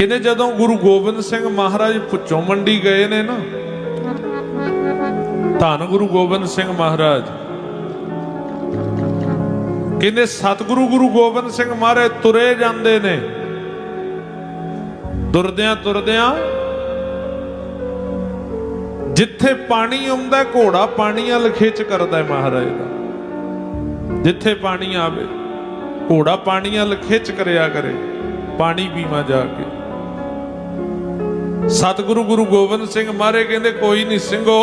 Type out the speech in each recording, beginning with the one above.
ਕਹਿੰਦੇ ਜਦੋਂ ਗੁਰੂ ਗੋਬਿੰਦ ਸਿੰਘ ਮਹਾਰਾਜ ਪੁੱਚੋਂ ਮੰਡੀ ਗਏ ਨੇ ਨਾ, ਧੰਨ ਗੁਰੂ ਗੋਬਿੰਦ ਸਿੰਘ ਮਹਾਰਾਜ। ਕਹਿੰਦੇ ਸਤਿਗੁਰੂ ਗੁਰੂ ਗੋਬਿੰਦ ਸਿੰਘ ਮਹਾਰਾਜ ਤੁਰੇ ਜਾਂਦੇ ਨੇ। ਤੁਰਦਿਆਂ ਤੁਰਦਿਆਂ ਜਿੱਥੇ ਪਾਣੀ ਆਉਂਦਾ, ਘੋੜਾ ਪਾਣੀ ਵੱਲ ਖਿੱਚ ਕਰਦਾ ਮਹਾਰਾਜ ਦਾ। ਜਿੱਥੇ ਪਾਣੀ ਆਵੇ, ਘੋੜਾ ਪਾਣੀ ਵੱਲ ਖਿੱਚ ਕਰਿਆ ਕਰੇ, ਪਾਣੀ ਪੀਵਾ ਜਾ ਕੇ। ਸਤਿਗੁਰੂ ਗੁਰੂ ਗੋਬਿੰਦ ਸਿੰਘ ਮਹਾਰਾਜ ਕਹਿੰਦੇ, ਕੋਈ ਨਹੀਂ ਸਿੰਘੋ,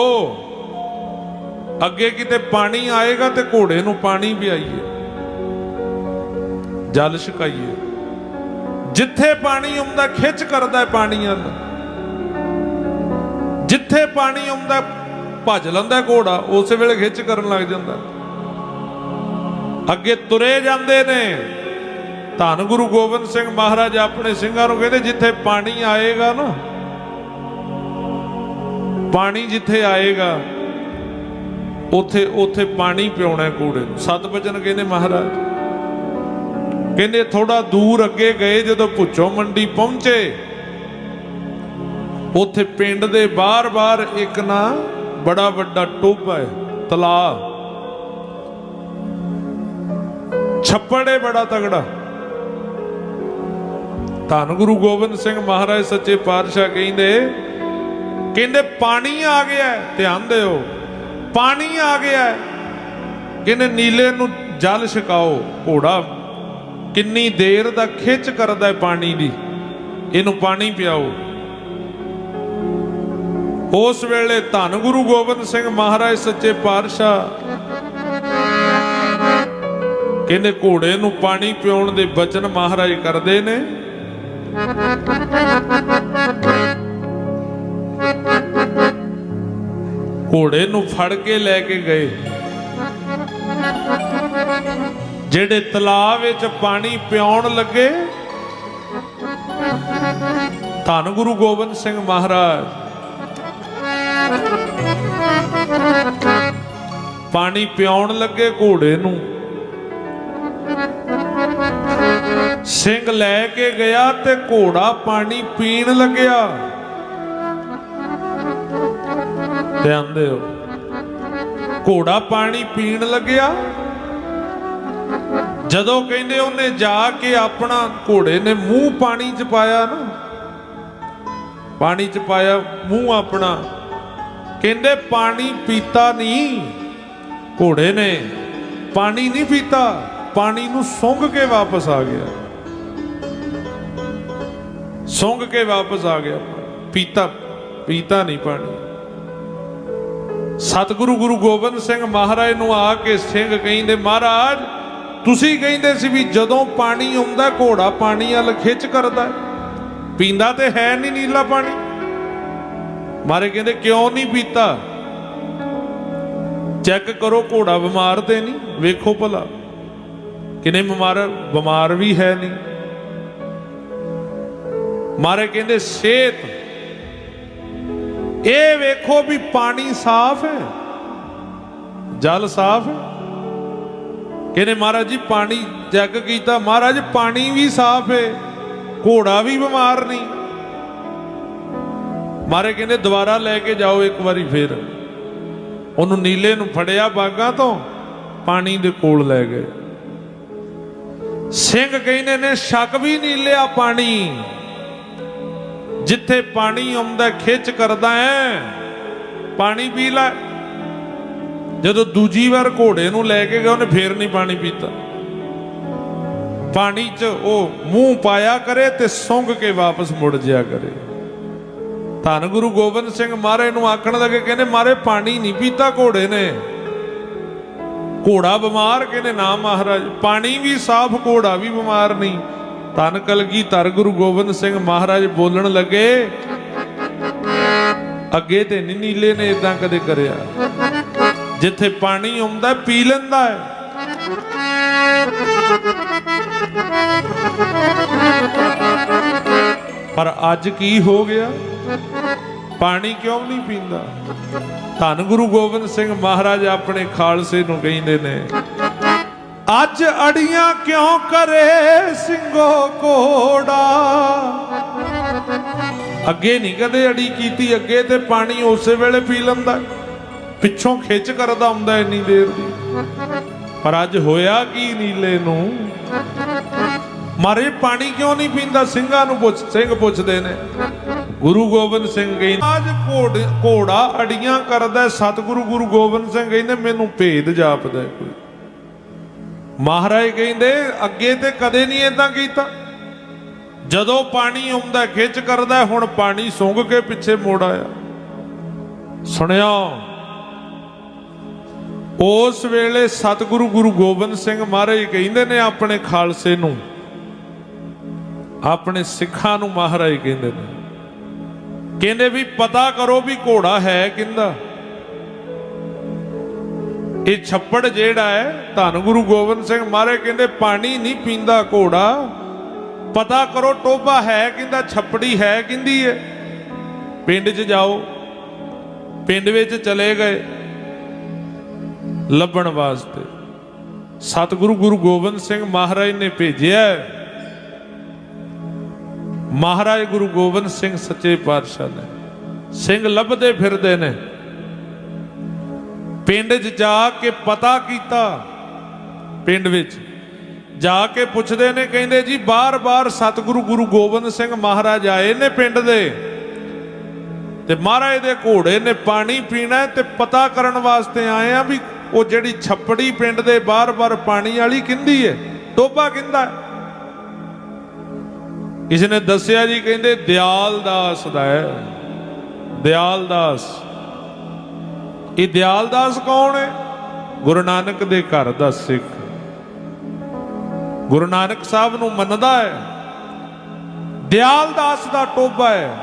ਅੱਗੇ ਕਿਤੇ ਪਾਣੀ ਆਏਗਾ ਤੇ ਘੋੜੇ ਨੂੰ ਪਾਣੀ ਪਿਆਈਏ, ਜਲ ਛਕਾਈਏ। ਜਿੱਥੇ ਪਾਣੀ ਆਉਂਦਾ, ਖਿੱਚ ਕਰਦਾ ਪਾਣੀ ਵੱਲ। ਜਿੱਥੇ ਪਾਣੀ ਆਉਂਦਾ, ਭੱਜ ਲੈਂਦਾ ਘੋੜਾ, ਉਸੇ ਵੇਲੇ ਖਿੱਚ ਕਰਨ ਲੱਗ ਜਾਂਦਾ। ਅੱਗੇ ਤੁਰੇ ਜਾਂਦੇ ਨੇ। ਧੰਨ ਗੁਰੂ ਗੋਬਿੰਦ ਸਿੰਘ ਮਹਾਰਾਜ ਆਪਣੇ ਸਿੰਘਾਂ ਨੂੰ ਕਹਿੰਦੇ, ਜਿੱਥੇ ਪਾਣੀ ਆਏਗਾ ਨਾ ਪਾਣੀ ਜਿੱਥੇ ਆਏਗਾ, ਉਥੇ ਉਥੇ ਪਾਣੀ ਪਿਉਣਾ ਘੋੜੇ ਨੂੰ। ਸਤ ਬਚਨ ਕਹਿੰਦੇ, ਮਹਾਰਾਜ, ਕਹਿੰਦੇ ਥੋੜਾ ਦੂਰ ਅੱਗੇ ਗਏ, ਜਦੋਂ ਪੁੱਛੋ ਮੰਡੀ ਪਹੁੰਚੇ, ਉਥੇ ਪਿੰਡ ਦੇ ਬਾਹਰ-ਬਾਹਰ ਇੱਕ ਨਾ ਬੜਾ ਵੱਡਾ ਟੋਭਾ ਹੈ, ਤਲਾਅ। ਛੱਪੜ ਹੈ ਬੜਾ ਤਗੜਾ। ਧੰਨ ਗੁਰੂ ਗੋਬਿੰਦ ਸਿੰਘ ਮਹਾਰਾਜ ਸੱਚੇ ਪਾਤਸ਼ਾਹ ਕਹਿੰਦੇ ਕਹਿੰਦੇ, ਪਾਣੀ ਆ ਗਿਆ ਧਿਆਨ ਦਿਓ, ਪਾਣੀ ਆ ਗਿਆ ਕਹਿੰਦੇ, ਨੀਲੇ ਨੂੰ ਜਲ ਛਕਾਓ ਘੋੜਾ। ਕਿੰਨੀ ਦੇਰ ਦਾ ਖਿੱਚ ਕਰਦਾ ਪਾਣੀ ਦੀ। ਇਹਨੂੰ ਪਾਣੀ ਪਿਆਓ। ਉਸ ਵੇਲੇ ਧੰਨ ਗੁਰੂ ਗੋਬਿੰਦ ਸਿੰਘ ਮਹਾਰਾਜ ਸੱਚੇ ਪਾਤਸ਼ਾਹ ਕਹਿੰਦੇ, ਘੋੜੇ ਨੂੰ ਪਾਣੀ ਪਿਉਣ ਦੇ ਬਚਨ ਮਹਾਰਾਜ ਕਰਦੇ ਨੇ। ਘੋੜੇ ਨੂੰ ਫੜ ਕੇ ਲੈ ਕੇ ਗਏ। ਜਿਹੜੇ ਤਲਾਅ ਵਿੱਚ ਪਾਣੀ ਪਿਉਣ ਲੱਗੇ, ਧੰਨ ਗੁਰੂ ਗੋਬਿੰਦ ਸਿੰਘ ਮਹਾਰਾਜ। ਪਾਣੀ ਪਿਉਣ ਲੱਗੇ ਘੋੜੇ ਨੂੰ। ਸਿੰਘ ਲੈ ਕੇ ਗਿਆ ਤੇ ਘੋੜਾ ਪਾਣੀ ਪੀਣ ਲੱਗਿਆ। ਧਿਆਨ ਦਿਓ ਘੋੜਾ ਪਾਣੀ ਪੀਣ ਲੱਗਿਆ। ਜਦੋਂ ਕਹਿੰਦੇ ਉਹਨੇ ਜਾ ਕੇ ਆਪਣਾ ਘੋੜੇ ਨੇ ਮੂੰਹ ਪਾਣੀ 'ਚ ਪਾਇਆ ਨਾ, ਪਾਣੀ 'ਚ ਪਾਇਆ, ਮੂੰਹ ਆਪਣਾ, ਕਹਿੰਦੇ ਪਾਣੀ ਪੀਤਾ ਨਹੀਂ, ਘੋੜੇ ਨੇ ਪਾਣੀ ਨਹੀਂ ਪੀਤਾ, ਪਾਣੀ ਨੂੰ ਸੁੰਘ ਕੇ ਵਾਪਸ ਆ ਗਿਆ। ਸੁੰਘ ਕੇ ਵਾਪਸ ਆ ਗਿਆ। ਪੀਤਾ ਪੀਤਾ ਨਹੀਂ ਪਾਣੀ। ਸਤਿਗੁਰੂ ਗੁਰੂ ਗੋਬਿੰਦ ਸਿੰਘ ਮਹਾਰਾਜ ਨੂੰ ਆ ਕੇ ਸਿੰਘ ਕਹਿੰਦੇ, ਮਹਾਰਾਜ, ਤੁਸੀਂ ਕਹਿੰਦੇ ਸੀ ਵੀ ਜਦੋਂ ਪਾਣੀ ਆਉਂਦਾ, ਘੋੜਾ ਪਾਣੀ ਵੱਲ ਖਿੱਚ ਕਰਦਾ ਪੀਂਦਾ ਤੇ ਹੈ ਨਹੀਂ ਨੀਲਾ ਪਾਣੀ। ਮਾਰੇ ਕਹਿੰਦੇ, ਕਿਉਂ ਨਹੀਂ ਪੀਤਾ? ਚੈੱਕ ਕਰੋ, ਘੋੜਾ ਬਿਮਾਰ ਤੇ ਨਹੀਂ ਵੇਖੋ ਭਲਾ। ਕਿਨੇ ਬਿਮਾਰ ਬਿਮਾਰ ਵੀ ਹੈ ਨਹੀਂ ਮਾਰੇ ਕਹਿੰਦੇ, ਸਿਹਤ ਇਹ ਵੇਖੋ ਵੀ ਪਾਣੀ ਸਾਫ਼ ਹੈ, ਜਲ ਸਾਫ਼ ਹੈ। ਕਹਿੰਦੇ ਮਹਾਰਾਜ ਜੀ, ਪਾਣੀ ਚੈੱਕ ਕੀਤਾ। ਮਹਾਰਾਜ, ਪਾਣੀ ਵੀ ਸਾਫ਼ ਹੈ, ਘੋੜਾ ਵੀ ਬਿਮਾਰ ਨਹੀਂ। ਮਾਰੇ ਕਹਿੰਦੇ, ਦੁਬਾਰਾ ਲੈ ਕੇ ਜਾਓ ਇੱਕ ਵਾਰੀ ਫੇਰ। ਉਹਨੂੰ ਨੀਲੇ ਨੂੰ ਫੜਿਆ ਬਾਗਾਂ ਤੋਂ, ਪਾਣੀ ਦੇ ਕੋਲ ਲੈ ਗਏ। ਸਿੰਘ ਕਹਿੰਦੇ ਨੇ, ਸ਼ੱਕ ਵੀ ਨਹੀਂ ਲਿਆ ਪਾਣੀ। ਜਿੱਥੇ ਪਾਣੀ ਆਉਂਦਾ ਖਿੱਚ ਕਰਦਾ ਹੈ। ਪਾਣੀ ਪੀ ਲੈ। ਜਦੋਂ ਦੂਜੀ ਵਾਰ ਘੋੜੇ ਨੂੰ ਲੈ ਕੇ ਗਿਆ ਉਹਨੇ ਫੇਰ ਨਹੀਂ ਪਾਣੀ ਪੀਤਾ। ਪਾਣੀ 'ਚ ਉਹ ਮੂੰਹ ਪਾਇਆ ਕਰੇ ਤੇ ਸੁੰਘ ਕੇ ਵਾਪਸ ਮੁੜ ਜਿਆ ਕਰੇ। ਧੰਨ ਗੁਰੂ ਗੋਬਿੰਦ ਸਿੰਘ ਮਹਾਰਾਜ ਨੂੰ ਆਖਣ ਲੱਗੇ, ਕਹਿੰਦੇ, ਮਾਰੇ, ਪਾਣੀ ਨਹੀਂ ਪੀਤਾ ਘੋੜੇ ਨੇ। ਘੋੜਾ ਬਿਮਾਰ ਕਹਿੰਦੇ, ਨਾ ਮਹਾਰਾਜ, ਪਾਣੀ ਵੀ ਸਾਫ਼, ਘੋੜਾ ਵੀ ਬਿਮਾਰ ਨਹੀਂ। ਧੰਨ ਕਲਗੀ ਧਰ ਗੁਰੂ ਗੋਬਿੰਦ ਸਿੰਘ ਮਹਾਰਾਜ ਬੋਲਣ ਲੱਗੇ। ਅੱਗੇ ਤੇ ਨਹੀਂ ਨੀਲੇ ਨੇ ਇਦਾਂ ਕਦੇ ਕਰਿਆ। ਜਿੱਥੇ ਪਾਣੀ ਆਉਂਦਾ, ਪੀ ਲੈਂਦਾ ਹੈ। ਪਰ ਅੱਜ ਕੀ ਹੋ ਗਿਆ? ਪਾਣੀ ਕਿਉਂ ਨਹੀਂ ਪੀਂਦਾ? ਧੰਨ ਗੁਰੂ ਗੋਬਿੰਦ ਸਿੰਘ ਮਹਾਰਾਜ ਆਪਣੇ ਖਾਲਸੇ ਨੂੰ ਕਹਿੰਦੇ ਨੇ। ਅੱਜ ਅੜੀਆਂ ਕਿਉਂ ਕਰੇ ਸਿੰਘੋ ਕੋੜਾ ਅੱਗੇ ਨਹੀਂ ਕਦੇ ਅੜੀ ਕੀਤੀ, ਅੱਗੇ ਤੇ ਪਾਣੀ ਉਸੇ ਵੇਲੇ ਪੀ ਲੈਂਦਾ। ਪਿੱਛੋਂ ਖਿੱਚ ਕਰਦਾ ਹੁੰਦਾ ਇੰਨੀ ਦੇਰ ਦੀ। ਪਰ ਅੱਜ ਹੋਇਆ ਕੀ ਨੀਲੇ ਨੂੰ? ਮਾਰੇ ਪਾਣੀ ਕਿਉਂ ਨਹੀਂ ਪੀਂਦਾ? ਸਿੰਘਾਂ ਨੂੰ ਪੁੱਛ, ਸਿੰਘ ਪੁੱਛਦੇ ਨੇ। ਗੁਰੂ ਗੋਬਿੰਦ ਸਿੰਘ ਕਹਿੰਦੇ, ਅੱਜ ਘੋੜ, ਘੋੜਾ ਅੜੀਆਂ ਕਰਦਾ ਸਤਿਗੁਰੂ ਗੁਰੂ ਗੋਬਿੰਦ ਸਿੰਘ ਕਹਿੰਦੇ, ਮੈਨੂੰ ਭੇਦ ਜਾਪਦਾ ਕੋਈ। ਮਹਾਰਾਜ ਕਹਿੰਦੇ, ਅੱਗੇ ਤੇ ਕਦੇ ਨਹੀਂ ਇਦਾਂ ਕੀਤਾ। ਜਦੋਂ ਪਾਣੀ ਆਉਂਦਾ, ਖਿੱਚ ਕਰਦਾ, ਹੁਣ ਪਾਣੀ ਸੁੰਘ ਕੇ ਪਿੱਛੇ ਮੋੜ ਆਇਆ। ਸੁਣਿਆ ਉਸ ਵੇਲੇ ਸਤਿਗੁਰੂ ਗੁਰੂ ਗੋਬਿੰਦ ਸਿੰਘ ਮਹਾਰਾਜ ਕਹਿੰਦੇ ਨੇ ਆਪਣੇ ਖਾਲਸੇ ਨੂੰ, ਆਪਣੇ ਸਿੱਖਾਂ ਨੂੰ ਮਹਾਰਾਜ ਕਹਿੰਦੇ ਨੇ। ਕਹਿੰਦੇ ਵੀ ਪਤਾ ਕਰੋ ਵੀ ਘੋੜਾ ਹੈ ਕਿੰਦਾ। ਇਹ ਛੱਪੜ ਜਿਹੜਾ ਹੈ, ਧੰਨ ਗੁਰੂ ਗੋਬਿੰਦ ਸਿੰਘ ਮਹਾਰਾਜ ਕਹਿੰਦੇ, ਪਾਣੀ ਨਹੀਂ ਪੀਂਦਾ ਘੋੜਾ। ਪਤਾ ਕਰੋ ਟੋਬਾ ਹੈ ਕਹਿੰਦਾ, ਛੱਪੜੀ ਹੈ ਕਹਿੰਦੀ ਹੈ ਪਿੰਡ 'ਚ ਜਾਓ। ਪਿੰਡ ਵਿੱਚ ਚਲੇ ਗਏ ਲੱਭਣ ਵਾਸਤੇ। ਸਤਿਗੁਰੂ ਗੁਰੂ ਗੋਬਿੰਦ ਸਿੰਘ ਮਹਾਰਾਜ ਨੇ ਭੇਜਿਆ ਮਹਾਰਾਜ ਗੁਰੂ ਗੋਬਿੰਦ ਸਿੰਘ ਸੱਚੇ ਪਾਤਸ਼ਾਹ ਨੇ। ਸਿੰਘ ਲੱਭਦੇ ਫਿਰਦੇ ਨੇ। ਪਿੰਡ 'ਚ ਜਾ ਕੇ ਪਤਾ ਕੀਤਾ, ਪਿੰਡ ਵਿੱਚ। ਜਾ ਕੇ ਪੁੱਛਦੇ ਨੇ, ਕਹਿੰਦੇ ਜੀ ਬਾਰ-ਬਾਰ ਸਤਿਗੁਰੂ ਗੁਰੂ ਗੋਬਿੰਦ ਸਿੰਘ ਮਹਾਰਾਜ ਆਏ ਨੇ ਪਿੰਡ ਦੇ। ਤੇ ਮਹਾਰਾਜ ਦੇ ਘੋੜੇ ਨੇ ਪਾਣੀ ਪੀਣਾ ਤੇ ਪਤਾ ਕਰਨ ਵਾਸਤੇ ਆਏ ਆ ਵੀ ਉਹ ਜਿਹੜੀ ਛੱਪੜੀ ਪਿੰਡ ਦੇ ਬਾਰ-ਬਾਰ ਪਾਣੀ ਵਾਲੀ ਕਿੰਦੀ ਹੈ ਟੋਬਾ ਕਿੰਦਾ ਕਿਸੇ ਨੇ ਦੱਸਿਆ ਜੀ, ਕਹਿੰਦੇ ਦਿਆਲ ਦਾਸ ਦਾ ਹੈ। ਦਿਆਲ ਦਾਸ ਇਹ ਦਿਆਲ ਦਾਸ ਕੌਣ ਹੈ? ਗੁਰੂ ਨਾਨਕ ਦੇ ਘਰ ਦਾ ਸਿੱਖ। ਗੁਰੂ ਨਾਨਕ ਸਾਹਿਬ ਨੂੰ ਮੰਨਦਾ ਹੈ। ਦਿਆਲ ਦਾਸ ਦਾ ਟੋਬਾ ਹੈ।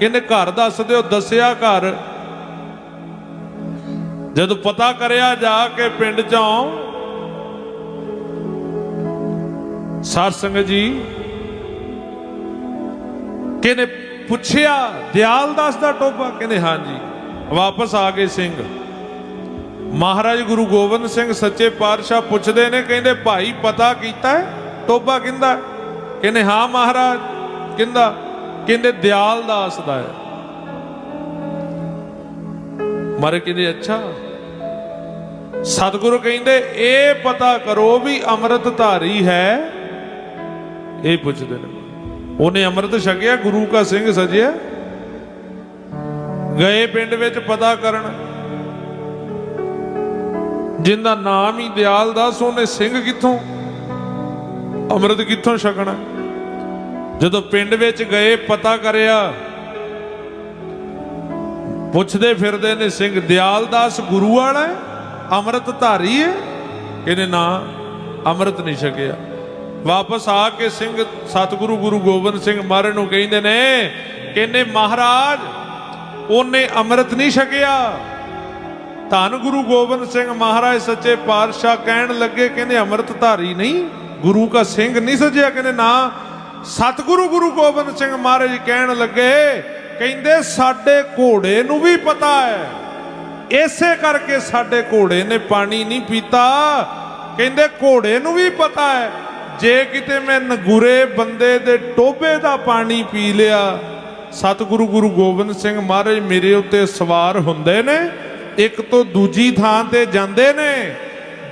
ਕਹਿੰਦੇ ਘਰ ਦੱਸ ਦਿਓ ਦੱਸਿਆ ਘਰ। ਜਦੋਂ ਪਤਾ ਕਰਿਆ ਜਾ ਕੇ ਪਿੰਡ ਚੋਂ ਸਾਧ ਸੰਗਤ ਜੀ ਕਿਨੇ ਪੁੱਛਿਆ, ਦਿਆਲ ਦਾਸ ਦਾ ਟੋਬਾ ਕਹਿੰਦੇ, ਹਾਂਜੀ। ਵਾਪਸ ਆ ਗਏ ਸਿੰਘ। ਮਹਾਰਾਜ ਗੁਰੂ ਗੋਬਿੰਦ ਸਿੰਘ ਸੱਚੇ ਪਾਤਸ਼ਾਹ ਪੁੱਛਦੇ ਨੇ, ਕਹਿੰਦੇ, ਭਾਈ, ਪਤਾ ਕੀਤਾ ਹੈ? ਕਹਿੰਦਾ ਕਹਿੰਦੇ, ਹਾਂ, ਮਹਾਰਾਜ। ਕਹਿੰਦਾ, ਕਹਿੰਦੇ, ਦਿਆਲ ਦਾਸ ਦਾ ਹੈ। ਮਾਰੇ ਕਹਿੰਦੇ, ਅੱਛਾ। ਸਤਿਗੁਰੂ ਕਹਿੰਦੇ, ਇਹ ਪਤਾ ਕਰੋ ਵੀ ਅੰਮ੍ਰਿਤ ਧਾਰੀ ਹੈ। ਇਹ ਪੁੱਛਦੇ ਨੇ। ਉਹਨੇ ਅੰਮ੍ਰਿਤ ਛਕਿਆ, ਗੁਰੂ ਕਾ ਸਿੰਘ ਸਜਿਆ। ਗਏ ਪਿੰਡ ਵਿੱਚ ਪਤਾ ਕਰਨ। ਜਿੰਦਾ ਨਾਮ ਹੀ ਦਿਆਲ ਦਾਸ ਉਹਨੇ ਸਿੰਘ ਕਿੱਥੋਂ? ਅੰਮ੍ਰਿਤ ਕਿੱਥੋਂ ਛਕਣਾ? ਜਦੋਂ ਪਿੰਡ ਵਿੱਚ ਗਏ, ਪਤਾ ਕਰਿਆ। ਪੁੱਛਦੇ ਫਿਰਦੇ ਨੇ, ਸਿੰਘ, ਦਿਆਲ ਦਾਸ ਗੁਰੂ ਵਾਲਾ ਅੰਮ੍ਰਿਤ ਧਾਰੀ ਹੈ? ਕਹਿੰਦੇ, ਨਾ, ਅੰਮ੍ਰਿਤ ਨਹੀਂ ਛਕਿਆ। ਵਾਪਸ ਆ ਕੇ ਸਿੰਘ, ਸਤਿਗੁਰੂ ਗੁਰੂ ਗੋਬਿੰਦ ਸਿੰਘ ਮਹਾਰਾਜ ਨੂੰ ਕਹਿੰਦੇ ਨੇ, ਕਹਿੰਦੇ, ਮਹਾਰਾਜ ਉਹਨੇ ਅੰਮ੍ਰਿਤ ਨਹੀਂ ਛਕਿਆ। ਧੰਨ ਗੁਰੂ ਗੋਬਿੰਦ ਸਿੰਘ ਮਹਾਰਾਜ ਸੱਚੇ ਪਾਤਸ਼ਾਹ ਕਹਿਣ ਲੱਗੇ, ਕਹਿੰਦੇ ਅੰਮ੍ਰਿਤ ਧਾਰੀ ਨਹੀਂ, ਗੁਰੂ ਕਾ ਸਿੰਘ ਨਹੀਂ ਸਜਿਆ। ਕਹਿੰਦੇ ਨਾ, ਸਤਿਗੁਰੂ ਗੁਰੂ ਗੋਬਿੰਦ ਸਿੰਘ ਮਹਾਰਾਜ ਕਹਿਣ ਲੱਗੇ, ਕਹਿੰਦੇ ਸਾਡੇ ਘੋੜੇ ਨੂੰ ਵੀ ਪਤਾ ਹੈ। ਇਸੇ ਕਰਕੇ ਸਾਡੇ ਘੋੜੇ ਨੇ ਪਾਣੀ ਨਹੀਂ ਪੀਤਾ। ਕਹਿੰਦੇ ਘੋੜੇ ਨੂੰ ਵੀ ਪਤਾ ਹੈ। ਜੇ ਕਿਤੇ ਮੈਂ ਨਗੁਰੇ ਬੰਦੇ ਦੇ ਟੋਬੇ ਦਾ ਪਾਣੀ ਪੀ ਲਿਆ ਸਤਿਗੁਰੂ ਗੁਰੂ ਗੋਬਿੰਦ ਸਿੰਘ ਮਹਾਰਾਜ ਮੇਰੇ ਉੱਤੇ ਸਵਾਰ ਹੁੰਦੇ ਨੇ, ਇੱਕ ਤੋਂ ਦੂਜੀ ਥਾਂ ਤੇ ਜਾਂਦੇ ਨੇ।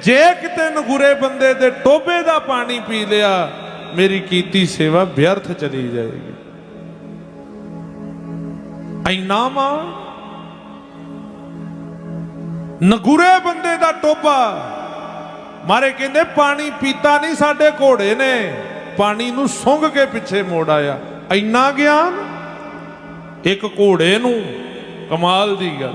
ਜੇ ਕਿਤੇ ਨਗੁਰੇ ਬੰਦੇ ਦੇ ਟੋਬੇ ਦਾ ਪਾਣੀ ਪੀ ਲਿਆ, ਮੇਰੀ ਕੀਤੀ ਸੇਵਾ ਵਿਅਰਥ ਚਲੀ ਜਾਏਗੀ। ਐਨਾ ਮਾਂ ਨਗੁਰੇ ਬੰਦੇ ਦਾ ਟੋਬਾ ਮਾਰੇ ਕਹਿੰਦੇ ਪਾਣੀ ਪੀਤਾ ਨਹੀਂ ਸਾਡੇ ਘੋੜੇ ਨੇ, ਪਾਣੀ ਨੂੰ ਸੁੰਘ ਕੇ ਪਿੱਛੇ ਮੋੜ ਆਇਆ। ਐਨਾ ਗਿਆਨ ਇੱਕ ਘੋੜੇ ਨੂੰ ਕਮਾਲ ਦੀ ਗੱਲ।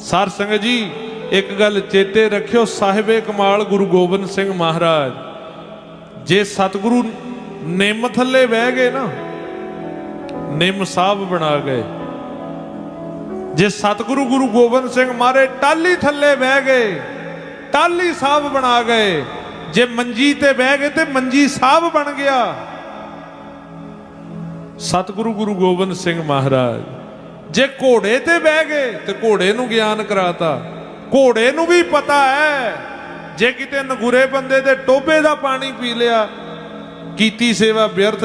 ਸਰ ਸੰਗਤ ਜੀ, ਇੱਕ ਗੱਲ ਚੇਤੇ ਰੱਖਿਓ, ਸਾਹਿਬੇ ਕਮਾਲ ਗੁਰੂ ਗੋਬਿੰਦ ਸਿੰਘ ਮਹਾਰਾਜ, ਜੇ ਸਤਿਗੁਰੂ ਨਿੰਮ ਥੱਲੇ ਬਹਿ ਗਏ ਨਾ, ਨਿੰਮ ਸਾਹਿਬ ਬਣਾ ਗਏ। ਜੇ ਸਤਿਗੁਰੂ ਗੁਰੂ ਗੋਬਿੰਦ ਸਿੰਘ ਮਾਰੇ ਟਾਲੀ ਥੱਲੇ ਬਹਿ ਗਏ ਟਾਲੀ ਸਾਹਿਬ ਬਣਾ ਗਏ, ਜੇ ਮੰਜੀ ਤੇ ਬਹਿ ਗਏ ਤੇ ਮੰਜੀ ਸਾਹਿਬ ਬਣ ਗਿਆ। ਸਤਿਗੁਰੂ ਗੁਰੂ ਗੋਬਿੰਦ ਸਿੰਘ ਮਹਾਰਾਜ, ਜੇ ਘੋੜੇ ਤੇ ਬਹਿ ਗਏ ਤੇ ਘੋੜੇ ਨੂੰ ਗਿਆਨ ਕਰਾਤਾ, ਘੋੜੇ ਨੂੰ ਵੀ ਪਤਾ ਹੈ। ਜੇ ਕਿਤੇ ਨਗੁਰੇ ਬੰਦੇ ਦੇ ਟੋਬੇ ਦਾ ਪਾਣੀ ਪੀ ਲਿਆ, ਕੀਤੀ ਸੇਵਾ ਵਿਅਰਥ